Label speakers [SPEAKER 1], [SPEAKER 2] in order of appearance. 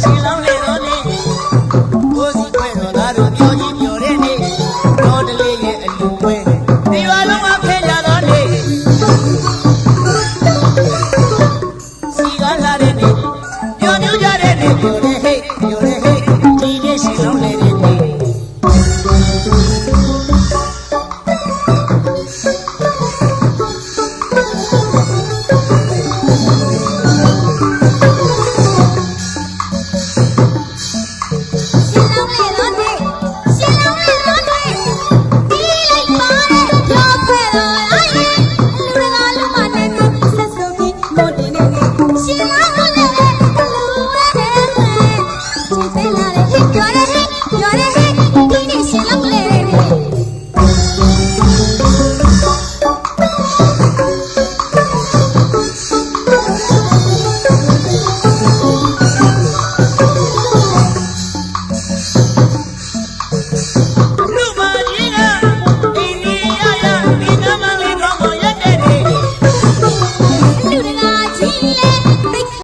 [SPEAKER 1] ရှင်လောင်းလေတော့နေဘိုးစီခွဲတော့ငါတို့ပြောကြီးပြောတဲ့နေတော့တလေးရဲ့အလူပွဲဒီရွာလုံးမှာဖဲကြတော့နေစီကားလာတဲ့နေပြောမျိုးကြတဲ့နေပြောတဲ့ဟဲ့ပြောတဲ့ဟဲ့ဒီနေ့ရှင်လောင်းလေတဲ့